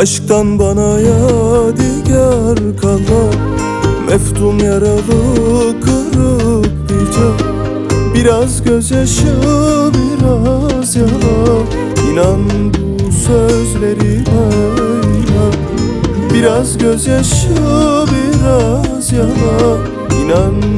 Aşktan bana yadigar kalan Meftun yaralı kırık bir can Biraz gözyaşı biraz yalan İnan bu sözlerime inan Biraz gözyaşı biraz yalan İnan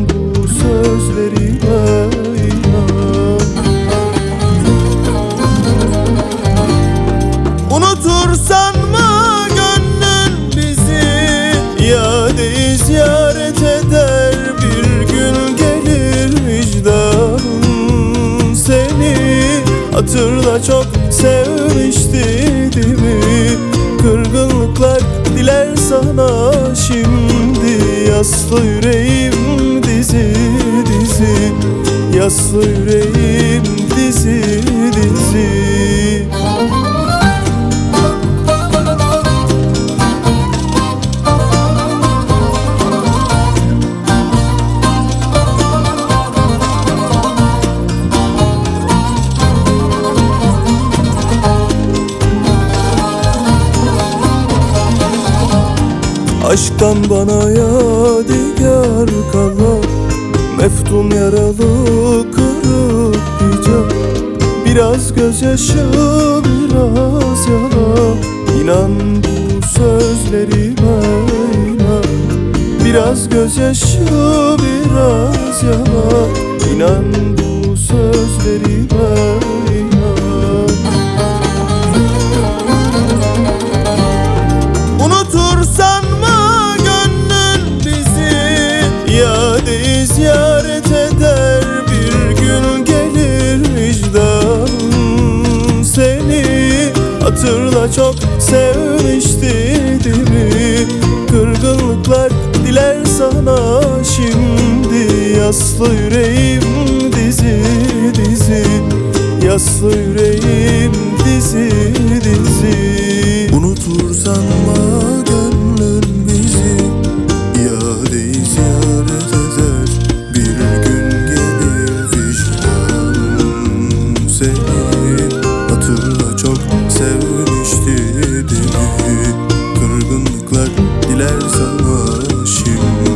çok sevmişti mi Kırgınlıklar diler sana şimdi. Yaslı yüreğim dizi dizi. Yaslı yüreğim dizi Aşktan bana yadigar kalan Meftun yaralı kırık bir Biraz gözyaşı biraz yalan İnan bu sözlerime inan Biraz gözyaşı biraz yalan İnan bu sözlerime hatırla çok sevmişti değil mi Kırgınlıklar diler sana şimdi. Yaslı yüreğim dizi dizi. Yaslı yüreğim dizi dizi. Unutursan mı sana şimdi.